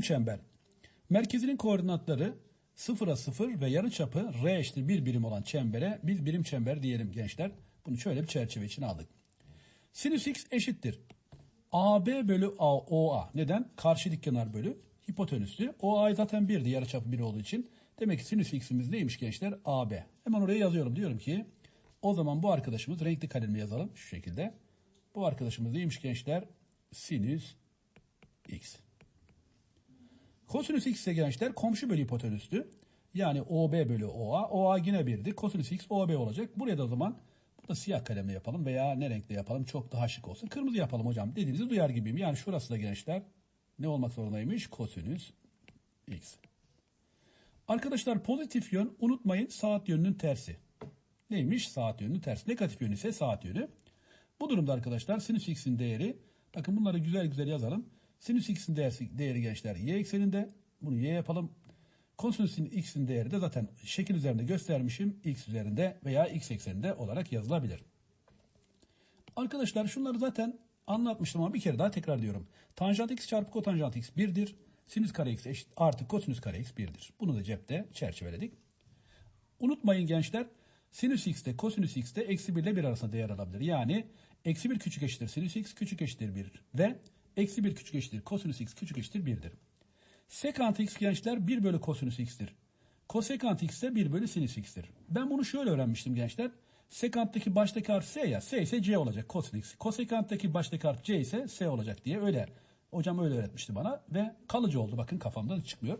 Birim çember. Merkezinin koordinatları 0'a 0 ve yarıçapı r eşittir 1 birim olan çembere biz birim çember diyelim gençler. Bunu şöyle bir çerçeve için aldık. Sinüs x eşittir. AB bölü A, OA. Neden? Karşı dik kenar bölü hipotenüslü. OA zaten 1'di yarıçapı 1 olduğu için. Demek ki sinüs x'imiz neymiş gençler? AB. Hemen oraya yazıyorum. Diyorum ki o zaman bu arkadaşımız renkli kalemle yazalım şu şekilde. Bu arkadaşımız neymiş gençler? Sinüs x. Kosinüs x ise gençler komşu bölü hipotenüstü. Yani OB bölü OA. OA yine birdi. Kosinüs x OB olacak. Buraya da o zaman bu da siyah kalemle yapalım veya ne renkle yapalım çok daha şık olsun. Kırmızı yapalım hocam dediğinizi duyar gibiyim. Yani şurası da gençler ne olmak zorundaymış? Kosinüs x. Arkadaşlar pozitif yön unutmayın saat yönünün tersi. Neymiş? Saat yönünün tersi. Negatif yön ise saat yönü. Bu durumda arkadaşlar sinüs x'in değeri bakın bunları güzel güzel yazalım. Sinüs x'in değeri, değeri gençler y ekseninde. Bunu y yapalım. Kosinüsün x'in değeri de zaten şekil üzerinde göstermişim. x üzerinde veya x ekseninde olarak yazılabilir. Arkadaşlar şunları zaten anlatmıştım ama bir kere daha tekrar diyorum. Tanjant x çarpı kotanjant x 1'dir. Sinüs kare x eşit artı kosinüs kare x 1'dir. Bunu da cepte çerçeveledik. Unutmayın gençler sinüs x de kosinüs x de eksi 1 ile 1 arasında değer alabilir. Yani eksi 1 küçük eşittir sinüs x küçük eşittir 1 ve eksi 1 küçük eşittir kosinüs x küçük eşittir 1'dir. Sekant x gençler 1 bölü kosinüs x'tir. Kosekant x ise 1 bölü sinüs x'tir. Ben bunu şöyle öğrenmiştim gençler. Sekanttaki baştaki harf s ya. S ise c olacak kosinüs x. Kosekanttaki baştaki harf c ise s olacak diye öyle. Hocam öyle öğretmişti bana ve kalıcı oldu. Bakın kafamda çıkmıyor.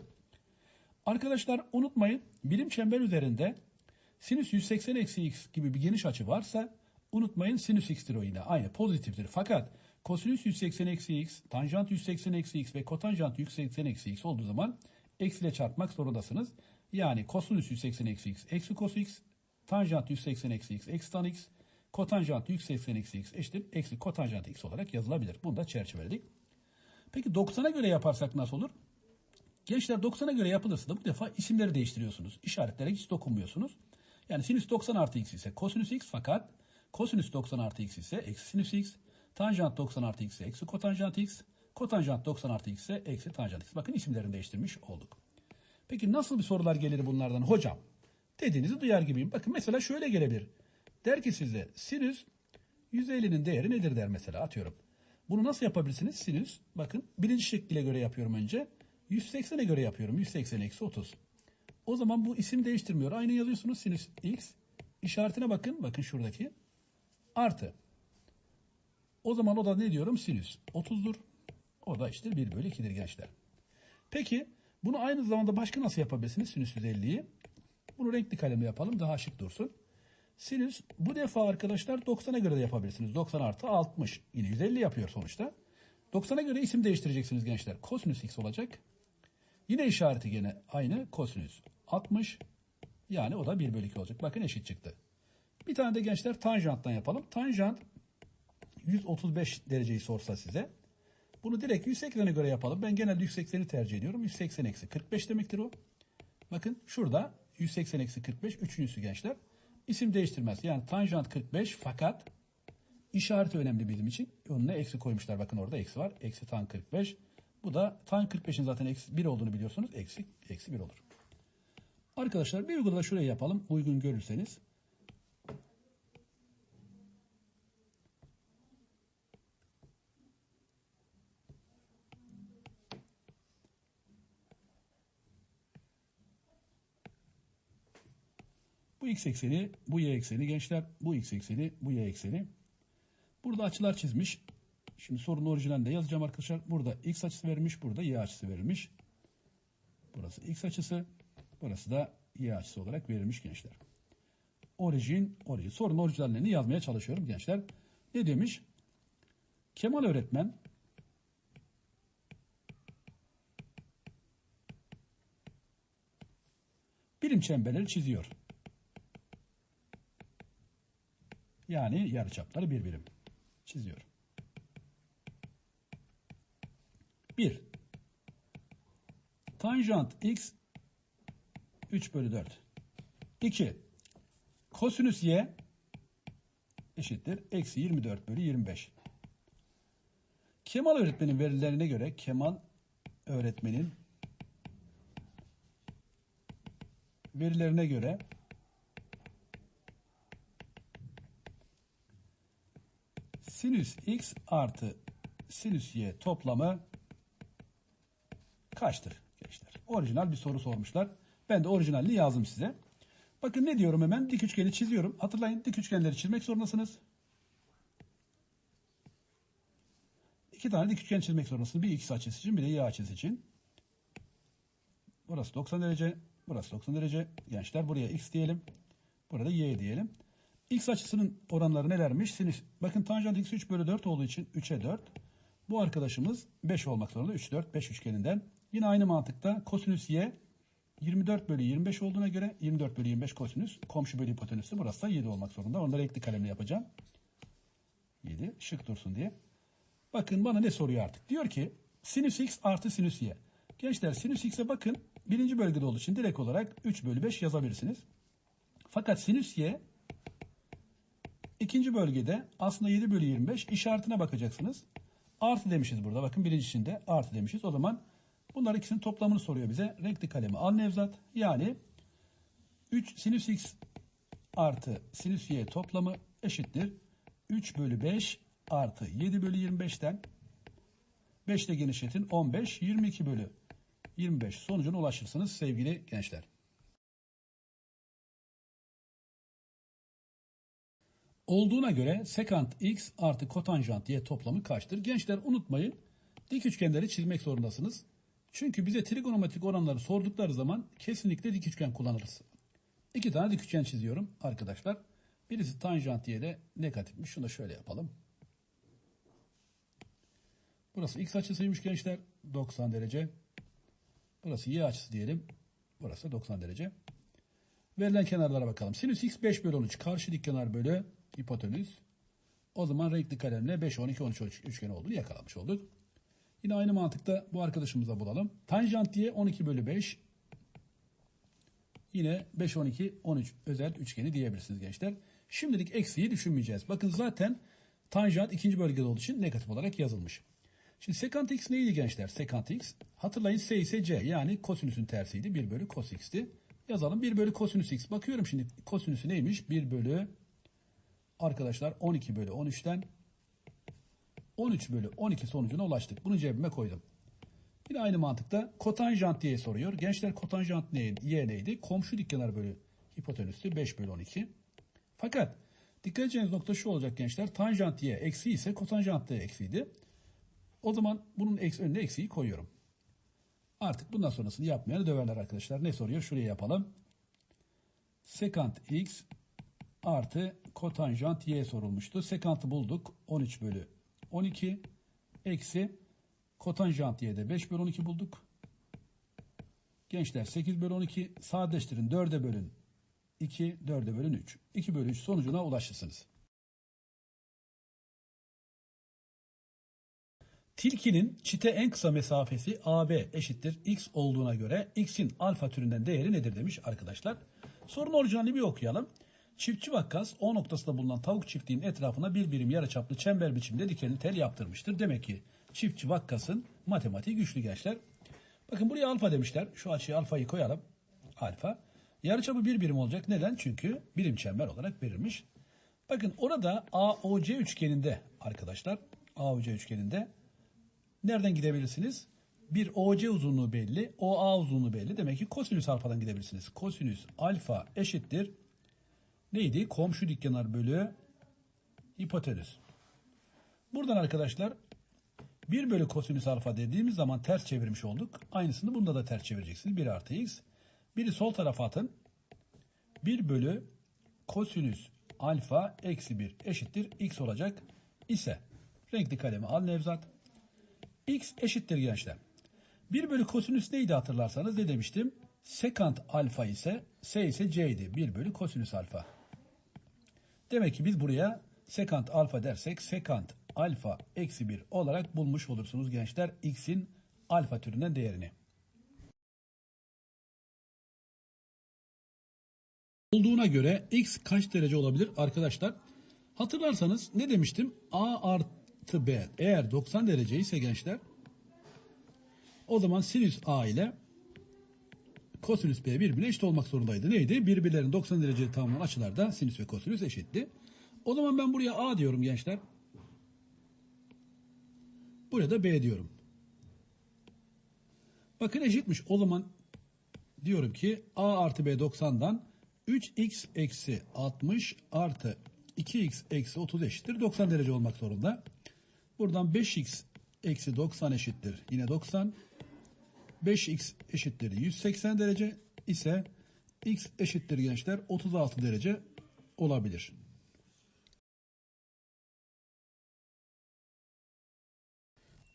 Arkadaşlar unutmayın birim çember üzerinde sinüs 180 eksi x gibi bir geniş açı varsa unutmayın sinüs x'tir o yine. Aynı pozitiftir. Fakat kosinüs 180 eksi x, tanjant 180 eksi x ve kotanjant 180 eksi x olduğu zaman eksiyle çarpmak zorundasınız. Yani kosinüs 180 eksi x eksi cos x, tanjant 180 eksi x eksi tan x, kotanjant 180 eksi x eşittir eksi kotanjant x olarak yazılabilir. Bunu da çerçeveledik. Peki 90'a göre yaparsak nasıl olur? Gençler 90'a göre yapılırsa da bu defa isimleri değiştiriyorsunuz. İşaretlere hiç dokunmuyorsunuz. Yani sinüs 90 artı x ise kosinüs x fakat kosinüs 90 artı x ise eksi sinüs x. Tanjant 90 artı x ise eksi kotanjant x. Kotanjant 90 artı x ise eksi tanjant x. Bakın isimlerini değiştirmiş olduk. Peki nasıl bir sorular gelir bunlardan hocam? Dediğinizi duyar gibiyim. Bakın mesela şöyle gelebilir. Der ki size sinüs 150'nin değeri nedir der mesela atıyorum. Bunu nasıl yapabilirsiniz? Sinüs bakın birinci şekline göre yapıyorum önce. 180'e göre yapıyorum. 180 eksi 30. O zaman bu isim değiştirmiyor. Aynı yazıyorsunuz sinüs x. İşaretine bakın. Bakın şuradaki. Artı. O zaman o da ne diyorum? Sinüs 30'dur. O da işte 1 bölü 2'dir gençler. Peki bunu aynı zamanda başka nasıl yapabilirsiniz? Sinüs 150'yi. Bunu renkli kalemle yapalım. Daha şık dursun. Sinüs bu defa arkadaşlar 90'a göre de yapabilirsiniz. 90 artı 60. Yine 150 yapıyor sonuçta. 90'a göre isim değiştireceksiniz gençler. Kosinüs x olacak. Yine işareti gene aynı. Kosinüs 60. Yani o da 1 bölü 2 olacak. Bakın eşit çıktı. Bir tane de gençler tanjanttan yapalım. Tanjant 135 dereceyi sorsa size. Bunu direkt 180'e göre yapalım. Ben genelde 180'i tercih ediyorum. 180 eksi 45 demektir o. Bakın şurada 180 eksi 45 üçüncüsü gençler. İsim değiştirmez. Yani tanjant 45 fakat işareti önemli bizim için. Önüne eksi koymuşlar. Bakın orada eksi var. Eksi tan 45. Bu da tan 45'in zaten eksi 1 olduğunu biliyorsunuz. Eksi, eksi 1 olur. Arkadaşlar bir uygulama şuraya yapalım. Uygun görürseniz. X ekseni, bu y ekseni gençler, bu x ekseni, bu y ekseni. Burada açılar çizmiş. Şimdi sorunun orijinalinde yazacağım arkadaşlar. Burada x açısı verilmiş, burada y açısı verilmiş. Burası x açısı, burası da y açısı olarak verilmiş gençler. Orijin, orijin. Sorunun orijinallerini yazmaya çalışıyorum gençler. Ne demiş? Kemal öğretmen birim çemberleri çiziyor. Yani yarıçapları bir birim çiziyor. 1. Tanjant x 3 bölü 4. 2. Kosinüs y eşittir. Eksi 24 bölü 25. Kemal öğretmenin verilerine göre Kemal öğretmenin verilerine göre sinüs x artı sinüs y toplamı kaçtır gençler? Orijinal bir soru sormuşlar. Ben de orijinalini yazdım size. Bakın ne diyorum hemen? Dik üçgeni çiziyorum. Hatırlayın dik üçgenleri çizmek zorundasınız. İki tane dik üçgen çizmek zorundasınız. Bir x açısı için bir de y açısı için. Burası 90 derece. Burası 90 derece. Gençler buraya x diyelim. Burada y diyelim. X açısının oranları nelermiş? Sinüs. Bakın tanjant x 3 bölü 4 olduğu için 3'e 4. Bu arkadaşımız 5 olmak zorunda. 3, 4, 5 üçgeninden. Yine aynı mantıkta kosinüs y 24 bölü 25 olduğuna göre 24 bölü 25 kosinüs komşu bölü hipotenüsü burası da 7 olmak zorunda. Da renkli kalemle yapacağım. 7 şık dursun diye. Bakın bana ne soruyor artık. Diyor ki sinüs x artı sinüs y. Gençler sinüs x'e bakın birinci bölgede olduğu için direkt olarak 3 bölü 5 yazabilirsiniz. Fakat sinüs y ikinci bölgede aslında 7 bölü 25 işaretine bakacaksınız. Artı demişiz burada. Bakın birincisinde artı demişiz. O zaman bunlar ikisinin toplamını soruyor bize. Renkli kalemi al Nevzat. Yani 3 sinüs x artı sinüs y toplamı eşittir. 3 bölü 5 artı 7 bölü 25'ten 5 ile genişletin 15 22 bölü 25 sonucuna ulaşırsınız sevgili gençler. Olduğuna göre sekant x artı kotanjant y toplamı kaçtır? Gençler unutmayın dik üçgenleri çizmek zorundasınız. Çünkü bize trigonometrik oranları sordukları zaman kesinlikle dik üçgen kullanırız. İki tane dik üçgen çiziyorum arkadaşlar. Birisi tanjant y'de negatifmiş. Şunu da şöyle yapalım. Burası x açısıymış gençler. 90 derece. Burası y açısı diyelim. Burası 90 derece. Verilen kenarlara bakalım. Sinüs x 5 bölü 13. Karşı dik kenar bölü hipotenüs. O zaman renkli kalemle 5, 12, 13 üçgeni olduğunu yakalamış olduk. Yine aynı mantıkta bu arkadaşımıza bulalım. Tanjant diye 12 bölü 5. Yine 5, 12, 13 özel üçgeni diyebilirsiniz gençler. Şimdilik eksiği düşünmeyeceğiz. Bakın zaten tanjant ikinci bölgede olduğu için negatif olarak yazılmış. Şimdi sekant x neydi gençler? Sekant x. Hatırlayın s ise c yani kosinüsün tersiydi. 1 bölü cos x'ti. Yazalım 1 bölü kosinüs x. Bakıyorum şimdi kosinüsü neymiş? 1 bölü arkadaşlar 12 bölü 13'ten 13 bölü 12 sonucuna ulaştık. Bunu cebime koydum. Yine aynı mantıkta kotanjant diye soruyor. Gençler kotanjant ne, y neydi? Komşu dikkenar bölü hipotenüsü 5 bölü 12. Fakat dikkat edeceğiniz nokta şu olacak gençler. Tanjant y eksi ise kotanjant da eksiydi. O zaman bunun eksi, önüne eksiği koyuyorum. Artık bundan sonrasını yapmayanı döverler arkadaşlar. Ne soruyor? Şuraya yapalım. Sekant x artı kotanjant y sorulmuştu. Sekantı bulduk. 13 bölü 12 eksi kotanjant y'de 5 bölü 12 bulduk. Gençler 8 bölü 12 sadeleştirin 4'e bölün 2 4'e bölün 3. 2 bölü 3 sonucuna ulaşırsınız. Tilkinin çite en kısa mesafesi AB eşittir x olduğuna göre x'in alfa türünden değeri nedir demiş arkadaşlar. Sorun orijinalini bir okuyalım. Çiftçi vakkas O noktasında bulunan tavuk çiftliğinin etrafına bir birim yarıçaplı çember biçimde dikenli tel yaptırmıştır. Demek ki çiftçi vakkasın matematiği güçlü gençler. Bakın buraya alfa demişler. Şu açıya alfayı koyalım. Alfa. Yarıçapı bir birim olacak. Neden? Çünkü birim çember olarak verilmiş. Bakın orada AOC üçgeninde arkadaşlar AOC üçgeninde nereden gidebilirsiniz? Bir OC uzunluğu belli, OA uzunluğu belli. Demek ki kosinüs alfadan gidebilirsiniz. Kosinüs alfa eşittir neydi? Komşu dikkenar bölü hipotenüs. Buradan arkadaşlar 1 bölü kosinüs alfa dediğimiz zaman ters çevirmiş olduk. Aynısını bunda da ters çevireceksiniz. 1 artı x. Biri sol tarafa atın. 1 bölü kosinüs alfa eksi 1 eşittir x olacak ise renkli kalemi al Nevzat. x eşittir gençler. 1 bölü kosinüs neydi hatırlarsanız ne demiştim? Sekant alfa ise s ise c'ydi. 1 bölü kosinüs alfa. Demek ki biz buraya sekant alfa dersek sekant alfa eksi 1 olarak bulmuş olursunuz gençler x'in alfa türünden değerini. Olduğuna göre x kaç derece olabilir arkadaşlar? Hatırlarsanız ne demiştim? A artı B eğer 90 derece ise gençler O zaman sinüs A ile kosinüs B birbirine eşit olmak zorundaydı. Neydi? Birbirlerinin 90 derece tamamlanan açılarda sinüs ve kosinüs eşitti. O zaman ben buraya A diyorum gençler. Buraya da B diyorum. Bakın eşitmiş. O zaman diyorum ki A artı B 90'dan 3x eksi 60 artı 2x eksi 30 eşittir. 90 derece olmak zorunda. Buradan 5x eksi 90 eşittir. Yine 90. 5x eşittir 180 derece ise x eşittir gençler 36 derece olabilir.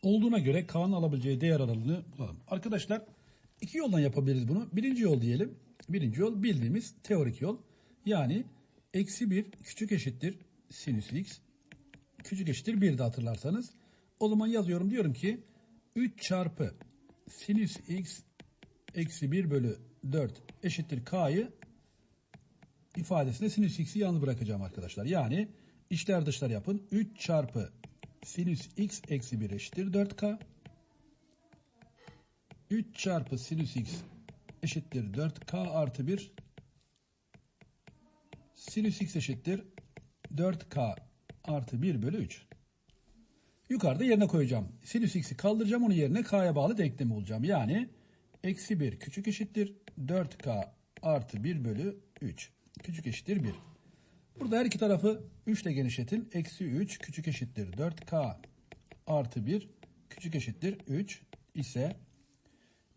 Olduğuna göre K'nın alabileceği değer aralığını bulalım. Arkadaşlar iki yoldan yapabiliriz bunu. Birinci yol diyelim. Birinci yol bildiğimiz teorik yol. Yani eksi 1 küçük eşittir sinüs x küçük eşittir 1 de hatırlarsanız. O zaman yazıyorum diyorum ki 3 çarpı sinüs x eksi 1 bölü 4 eşittir k'yı ifadesinde sinüs x'i yalnız bırakacağım arkadaşlar. Yani içler dışlar yapın. 3 çarpı sinüs x eksi 1 eşittir 4k. 3 çarpı sinüs x eşittir 4k artı 1. Sinüs x eşittir 4k artı 1 bölü 3. Yukarıda yerine koyacağım. Sinüs x'i kaldıracağım. Onun yerine k'ya bağlı denklemi bulacağım. Yani eksi 1 küçük eşittir 4k artı 1 bölü 3. Küçük eşittir 1. Burada her iki tarafı 3 ile genişletin. Eksi 3 küçük eşittir 4k artı 1 küçük eşittir 3 ise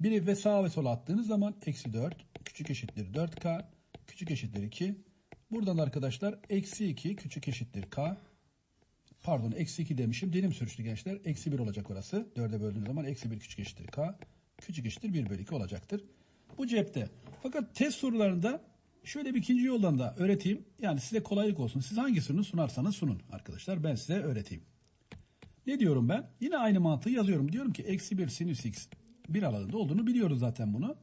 biri ve sağa ve sola attığınız zaman eksi 4 küçük eşittir 4k küçük eşittir 2. Buradan arkadaşlar eksi 2 küçük eşittir k pardon eksi 2 demişim. Dilim sürüştü gençler. Eksi 1 olacak orası. 4'e böldüğünüz zaman eksi 1 küçük eşittir k. Küçük eşittir 1 bölü 2 olacaktır. Bu cepte. Fakat test sorularında şöyle bir ikinci yoldan da öğreteyim. Yani size kolaylık olsun. Siz hangisini sunarsanız sunun arkadaşlar. Ben size öğreteyim. Ne diyorum ben? Yine aynı mantığı yazıyorum. Diyorum ki eksi 1 sinüs x 1 alanında olduğunu biliyoruz zaten bunu.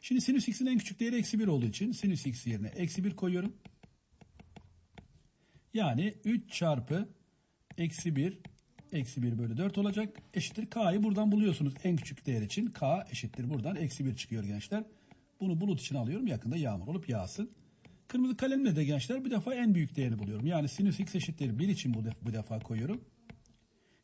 Şimdi sinüs x'in en küçük değeri eksi 1 olduğu için sinüs x yerine eksi 1 koyuyorum. Yani 3 çarpı eksi 1 eksi 1 bölü 4 olacak. Eşittir k'yı buradan buluyorsunuz en küçük değer için. k eşittir buradan eksi 1 çıkıyor gençler. Bunu bulut için alıyorum. Yakında yağmur olup yağsın. Kırmızı kalemle de gençler bir defa en büyük değerini buluyorum. Yani sinüs x eşittir 1 için bu, def bu defa koyuyorum.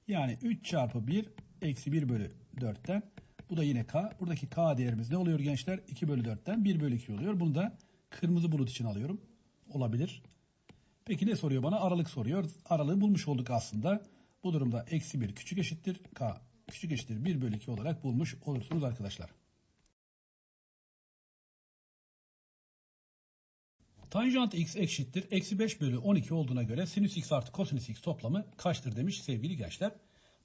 Yani 3 çarpı 1 eksi 1 bölü 4'ten. Bu da yine k. Buradaki k değerimiz ne oluyor gençler? 2 bölü 4'ten 1 bölü 2 oluyor. Bunu da kırmızı bulut için alıyorum. Olabilir. Peki ne soruyor bana? Aralık soruyor. Aralığı bulmuş olduk aslında. Bu durumda eksi 1 küçük eşittir k küçük eşittir 1 bölü 2 olarak bulmuş olursunuz arkadaşlar. Tanjant x eşittir. Eksi 5 bölü 12 olduğuna göre sinüs x artı kosinüs x toplamı kaçtır demiş sevgili gençler.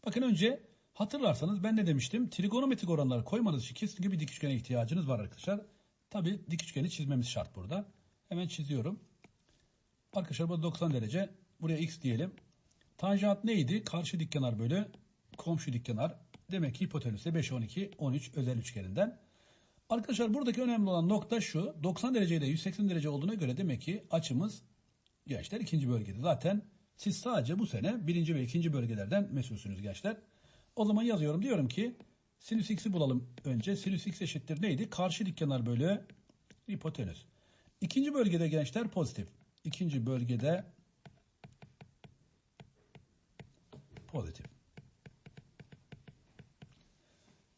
Bakın önce hatırlarsanız ben ne demiştim? Trigonometrik oranları koymanız için kesinlikle bir dik üçgene ihtiyacınız var arkadaşlar. Tabi dik üçgeni çizmemiz şart burada. Hemen çiziyorum. Arkadaşlar bu 90 derece. Buraya x diyelim. Tanjant neydi? Karşı dik kenar bölü komşu dik kenar. Demek ki hipotenüse 5, 12, 13 özel üçgeninden. Arkadaşlar buradaki önemli olan nokta şu. 90 derece ile 180 derece olduğuna göre demek ki açımız gençler ikinci bölgede. Zaten siz sadece bu sene birinci ve ikinci bölgelerden mesulsünüz gençler. O zaman yazıyorum diyorum ki sinüs x'i bulalım önce. Sinüs x eşittir neydi? Karşı dik kenar bölü hipotenüs. İkinci bölgede gençler pozitif. İkinci bölgede pozitif.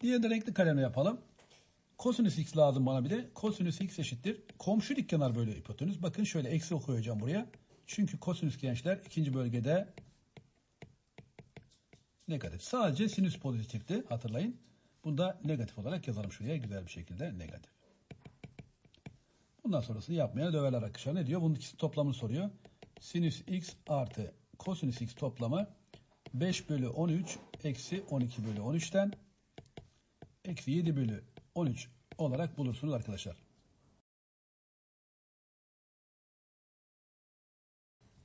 Diğer de renkli kalemle yapalım. Kosinüs x lazım bana bir de. Kosinüs x eşittir. Komşu dik kenar bölü hipotenüs. Bakın şöyle eksi koyacağım buraya. Çünkü kosinüs gençler ikinci bölgede negatif. Sadece sinüs pozitifti hatırlayın. Bunu da negatif olarak yazalım şuraya güzel bir şekilde negatif. Bundan sonrasını yapmaya döverler arkadaşlar. Ne diyor? Bunun ikisi toplamını soruyor. Sinüs x artı kosinüs x toplamı 5 bölü 13 eksi 12 bölü 13'ten eksi 7 bölü 13 olarak bulursunuz arkadaşlar.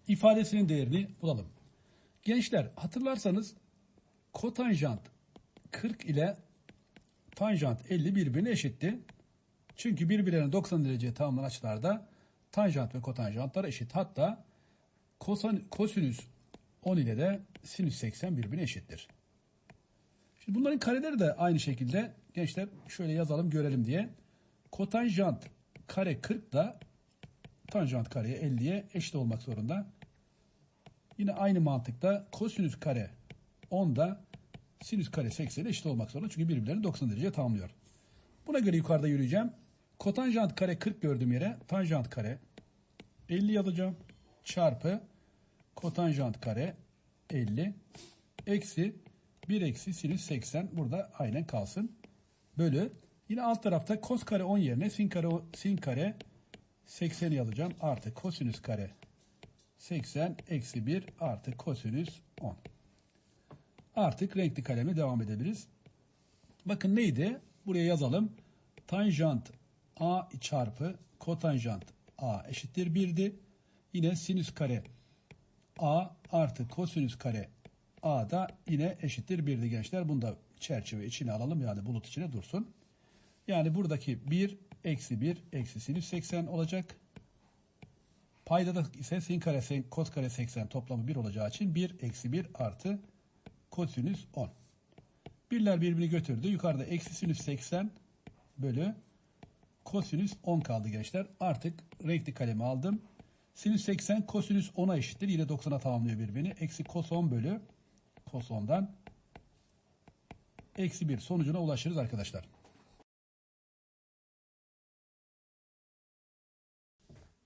İfadesinin değerini bulalım. Gençler hatırlarsanız kotanjant 40 ile tanjant 50 birbirine eşitti. Çünkü birbirlerine 90 dereceye tamamlanan açılarda tanjant ve kotanjantlar eşit. Hatta kosinüs 10 ile de sinüs 80 birbirine eşittir. Şimdi bunların kareleri de aynı şekilde gençler şöyle yazalım görelim diye. Kotanjant kare 40 da tanjant kareye 50'ye eşit olmak zorunda. Yine aynı mantıkta kosinüs kare 10 da sinüs kare 80'e eşit olmak zorunda. Çünkü birbirlerini 90 derece tamamlıyor. Buna göre yukarıda yürüyeceğim. Kotanjant kare 40 gördüğüm yere tanjant kare 50 yazacağım. Çarpı kotanjant kare 50 eksi 1 eksi sinüs 80 burada aynen kalsın. Bölü yine alt tarafta kos kare 10 yerine sin kare sin kare 80 yazacağım. Artı kosinüs kare 80 eksi 1 artı kosinüs 10. Artık renkli kalemle devam edebiliriz. Bakın neydi? Buraya yazalım. Tanjant a çarpı kotanjant a eşittir 1'di. Yine sinüs kare a artı kosinüs kare a da yine eşittir 1'di gençler. Bunu da çerçeve içine alalım yani bulut içine dursun. Yani buradaki 1 eksi 1 eksi sinüs 80 olacak. Paydada ise sin kare sin kos kare 80 toplamı 1 olacağı için 1 eksi 1 artı kosinüs 10. Birler birbirini götürdü. Yukarıda eksi sinüs 80 bölü kosinüs 10 kaldı gençler. Artık renkli kalemi aldım. Sinüs 80 kosinüs 10'a eşittir. Yine 90'a tamamlıyor birbirini. Eksi kos 10 bölü kos 10'dan eksi 1 sonucuna ulaşırız arkadaşlar.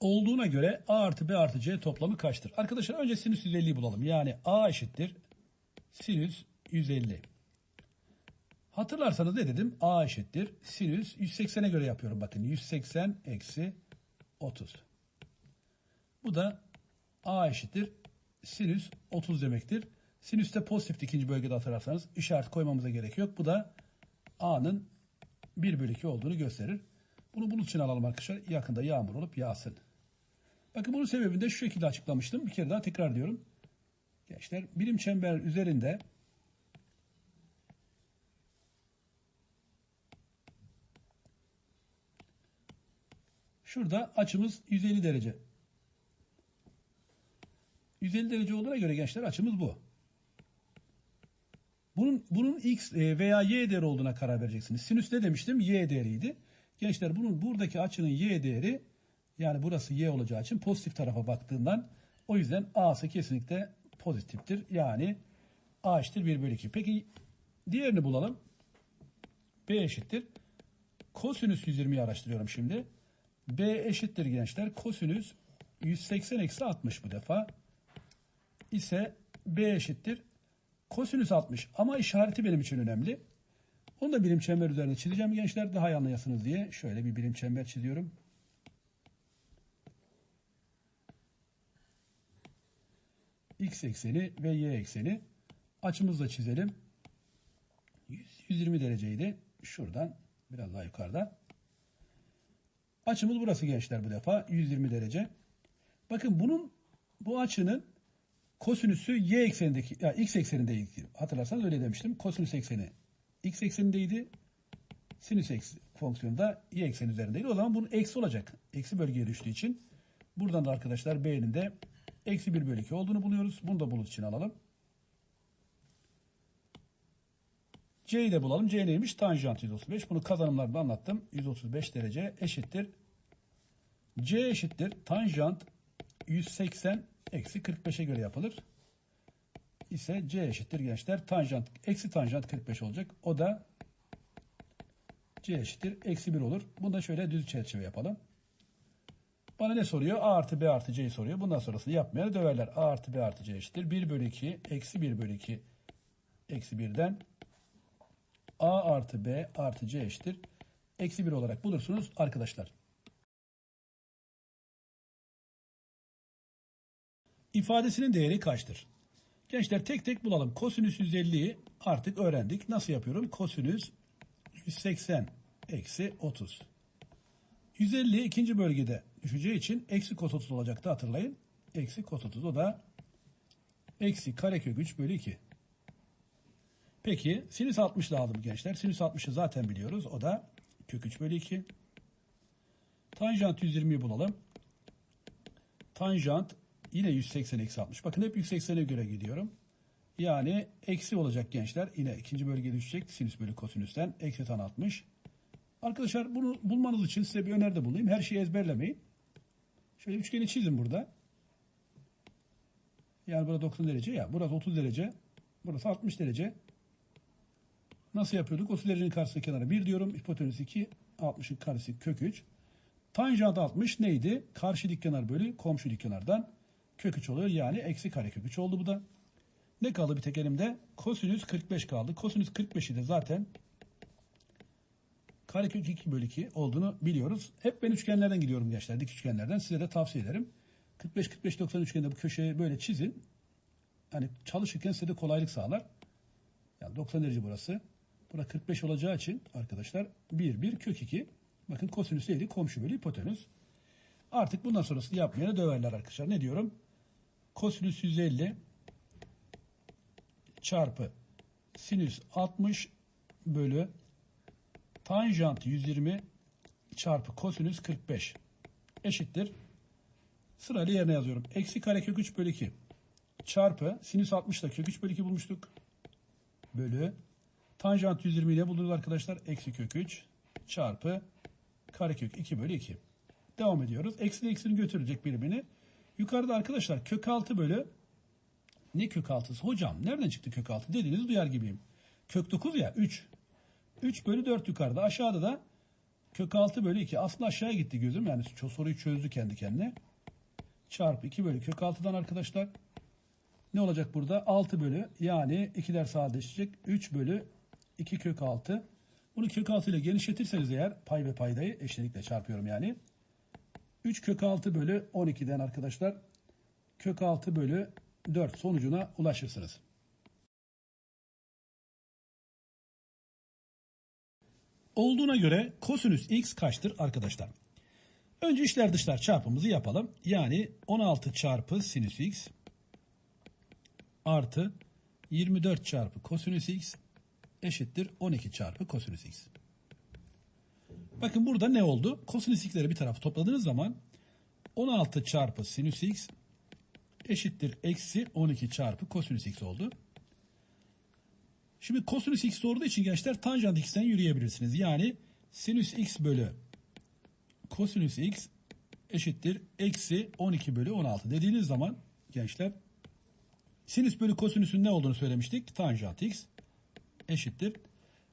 Olduğuna göre A artı B artı C toplamı kaçtır? Arkadaşlar önce sinüs 150'yi bulalım. Yani A eşittir sinüs 150. Hatırlarsanız ne dedim? A eşittir. Sinüs 180'e göre yapıyorum. Bakın 180 eksi 30. Bu da A eşittir. Sinüs 30 demektir. Sinüs de pozitif ikinci bölgede hatırlarsanız işaret koymamıza gerek yok. Bu da A'nın 1 bölü 2 olduğunu gösterir. Bunu bulut için alalım arkadaşlar. Yakında yağmur olup yağsın. Bakın bunun sebebini de şu şekilde açıklamıştım. Bir kere daha tekrar diyorum. Gençler birim çember üzerinde Şurada açımız 150 derece. 150 derece olduğuna göre gençler açımız bu. Bunun, bunun x e, veya y değeri olduğuna karar vereceksiniz. Sinüs ne demiştim? Y değeriydi. Gençler bunun buradaki açının y değeri yani burası y olacağı için pozitif tarafa baktığından o yüzden a'sı kesinlikle pozitiftir. Yani a eşittir 1 bölü 2. Peki diğerini bulalım. b eşittir. Kosinüs 120'yi araştırıyorum şimdi. B eşittir gençler. Kosinüs 180 eksi 60 bu defa. ise b eşittir. Kosinüs 60 ama işareti benim için önemli. Onu da birim çember üzerinde çizeceğim gençler daha iyi anlayasınız diye. Şöyle bir birim çember çiziyorum. X ekseni ve Y ekseni. Açımızı da çizelim. 120 dereceydi. Şuradan biraz daha yukarıda. Açımız burası gençler bu defa. 120 derece. Bakın bunun bu açının kosinüsü y eksenindeki ya x eksenindeydi. Hatırlarsanız öyle demiştim. Kosinüs ekseni x eksenindeydi. Sinüs eks fonksiyonu da y ekseni üzerindeydi. O zaman bunun eksi olacak. Eksi bölgeye düştüğü için. Buradan da arkadaşlar b'nin de eksi 1 bölü 2 olduğunu buluyoruz. Bunu da bulut için alalım. C'yi de bulalım. C neymiş? Tanjant 135. Bunu kazanımlarda anlattım. 135 derece eşittir. C eşittir. Tanjant 180 eksi 45'e göre yapılır. İse C eşittir gençler. Tanjant, eksi tanjant 45 olacak. O da C eşittir. Eksi 1 olur. Bunu da şöyle düz çerçeve yapalım. Bana ne soruyor? A artı B artı C'yi soruyor. Bundan sonrasını yapmaya döverler. A artı B artı C eşittir. 1 bölü 2 eksi 1 bölü 2 eksi 1'den A artı B artı C eşittir. Eksi 1 olarak bulursunuz arkadaşlar. İfadesinin değeri kaçtır? Gençler tek tek bulalım. Kosinüs 150'yi artık öğrendik. Nasıl yapıyorum? Kosinüs 180 eksi 30. 150 ikinci bölgede düşeceği için eksi kos 30 olacaktı hatırlayın. Eksi kos 30 o da eksi karekök 3 bölü 2. Peki sinüs 60 lazım gençler. Sinüs 60'ı zaten biliyoruz. O da kök 3 bölü 2. Tanjant 120'yi bulalım. Tanjant yine 180 eksi 60. Bakın hep 180'e göre gidiyorum. Yani eksi olacak gençler. Yine ikinci bölgeye düşecek. Sinüs bölü kosinüsten. Eksi tan 60. Arkadaşlar bunu bulmanız için size bir öneride bulunayım. Her şeyi ezberlemeyin. Şöyle üçgeni çizin burada. Yani burada 90 derece ya. Burası 30 derece. Burası 60 derece. Nasıl yapıyorduk? 30 derecenin karşısı kenara 1 diyorum. Hipotenüs 2. 60'ın karesi kök 3. Tanjant 60 neydi? Karşı dik kenar bölü komşu dik kenardan kök 3 oluyor. Yani eksi kare kök 3 oldu bu da. Ne kaldı bir tek elimde? Kosinüs 45 kaldı. Kosinüs 45'i de zaten karekök 2 bölü 2 olduğunu biliyoruz. Hep ben üçgenlerden gidiyorum gençler. Dik üçgenlerden. Size de tavsiye ederim. 45-45-90 üçgeninde bu köşeyi böyle çizin. Hani çalışırken size de kolaylık sağlar. Yani 90 derece burası. Burada 45 olacağı için arkadaşlar 1 1 kök 2. Bakın kosinüs neydi? Komşu bölü hipotenüs. Artık bundan sonrasını yapmayana döverler arkadaşlar. Ne diyorum? Kosinüs 150 çarpı sinüs 60 bölü tanjant 120 çarpı kosinüs 45 eşittir. Sırayla yerine yazıyorum. Eksi kare kök 3 bölü 2 çarpı sinüs 60 da kök 3 bölü 2 bulmuştuk. Bölü tanjant 120 ile buluruz arkadaşlar. Eksi kök 3 çarpı karekök 2 bölü 2. Devam ediyoruz. Eksi eksini götürecek birbirini. Yukarıda arkadaşlar kök 6 bölü ne kök 6'sı? Hocam nereden çıktı kök 6 dediğinizi duyar gibiyim. Kök 9 ya 3. 3 bölü 4 yukarıda. Aşağıda da kök 6 bölü 2. Aslında aşağıya gitti gözüm. Yani soruyu çözdü kendi kendine. Çarpı 2 bölü kök 6'dan arkadaşlar. Ne olacak burada? 6 bölü yani 2'ler sadeleşecek. 3 bölü 2 kök 6. Bunu kök 6 ile genişletirseniz eğer pay ve paydayı eşlenikle çarpıyorum yani. 3 kök 6 bölü 12'den arkadaşlar kök 6 bölü 4 sonucuna ulaşırsınız. Olduğuna göre kosinüs x kaçtır arkadaşlar? Önce içler dışlar çarpımımızı yapalım. Yani 16 çarpı sinüs x artı 24 çarpı kosinüs x eşittir 12 çarpı kosinüs x. Bakın burada ne oldu? Kosinüs x'leri bir tarafa topladığınız zaman 16 çarpı sinüs x eşittir eksi 12 çarpı kosinüs x oldu. Şimdi kosinüs x sorduğu için gençler tanjant x'ten yürüyebilirsiniz. Yani sinüs x bölü kosinüs x eşittir eksi 12 bölü 16 dediğiniz zaman gençler sinüs bölü kosinüsün ne olduğunu söylemiştik. Tanjant x eşittir.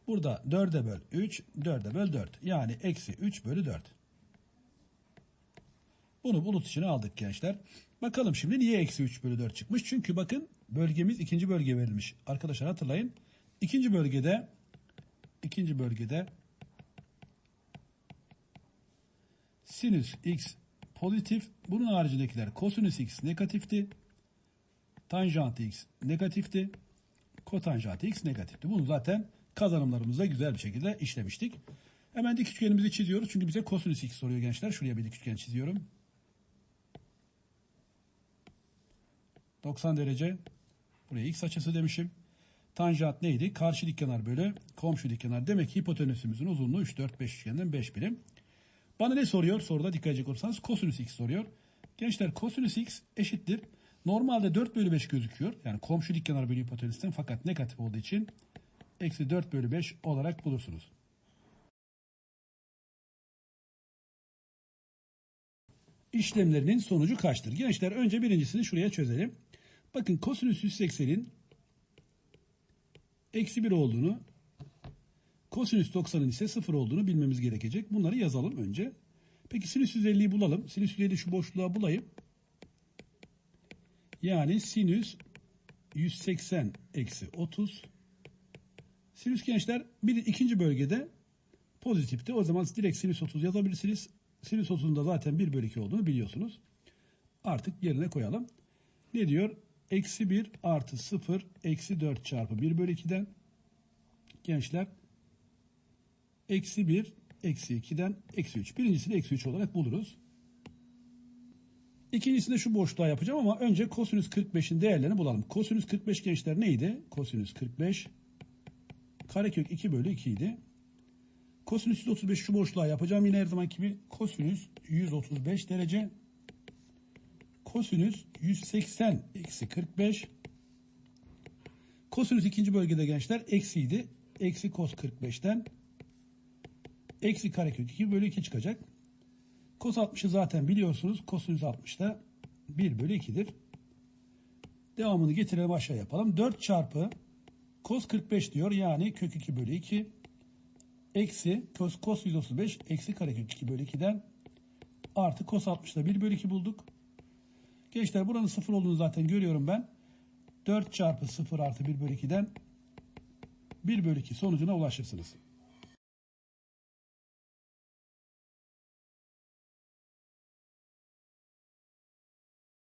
Burada 4'e böl 3, 4'e böl 4. Yani eksi 3 bölü 4. Bunu bulut içine aldık gençler. Bakalım şimdi niye eksi 3 bölü 4 çıkmış? Çünkü bakın bölgemiz ikinci bölge verilmiş. Arkadaşlar hatırlayın. İkinci bölgede ikinci bölgede sinüs x pozitif. Bunun haricindekiler kosinüs x negatifti. Tanjant x negatifti. Kotanjant x negatifti. Bunu zaten kazanımlarımızda güzel bir şekilde işlemiştik. Hemen dik üçgenimizi çiziyoruz. Çünkü bize kosinüs x soruyor gençler. Şuraya bir dik üçgen çiziyorum. 90 derece. Buraya x açısı demişim. Tanjant neydi? Karşı dik kenar bölü komşu dik kenar. Demek ki hipotenüsümüzün uzunluğu 3, 4, 5 üçgenden 5 birim. Bana ne soruyor? Soruda dikkat edecek olursanız kosinüs x soruyor. Gençler kosinüs x eşittir. Normalde 4 bölü 5 gözüküyor. Yani komşu dik kenar bölü hipotenüsten fakat negatif olduğu için eksi 4 bölü 5 olarak bulursunuz. İşlemlerinin sonucu kaçtır? Gençler önce birincisini şuraya çözelim. Bakın kosinüs 180'in eksi 1 olduğunu, kosinüs 90'ın ise 0 olduğunu bilmemiz gerekecek. Bunları yazalım önce. Peki sinüs 150'yi bulalım. Sinüs 150 şu boşluğa bulayım. Yani sinüs 180 eksi 30. Sinüs gençler bir ikinci bölgede pozitifti. O zaman direkt sinüs 30 yazabilirsiniz. Sinüs 30'un da zaten 1 bölü 2 olduğunu biliyorsunuz. Artık yerine koyalım. Ne diyor? Eksi 1 artı 0 eksi 4 çarpı 1 bölü 2'den gençler eksi 1 eksi 2'den eksi 3. Birincisini eksi 3 olarak buluruz. İkincisinde şu boşluğa yapacağım ama önce kosinüs 45'in değerlerini bulalım. Kosinüs 45 gençler neydi? Kosinüs 45 karekök 2 bölü 2 idi. Kosinüs 135 şu boşluğa yapacağım yine her zaman gibi. Kosinüs 135 derece. Kosinüs 180 eksi 45 Kosinüs ikinci bölgede gençler eksiydi. Eksi kos 45'ten eksi karekök 2 bölü 2 çıkacak. Kos 60'ı zaten biliyorsunuz. Kosinüs 60'da 1 bölü 2'dir. Devamını getirelim aşağı yapalım. 4 çarpı kos 45 diyor. Yani kök 2 bölü 2 eksi kos, kos 135 eksi karekök 2 bölü 2'den artı kos 60'da 1 bölü 2 bulduk. Gençler buranın 0 olduğunu zaten görüyorum ben. 4 çarpı 0 artı 1 bölü 2'den 1 bölü 2 sonucuna ulaşırsınız.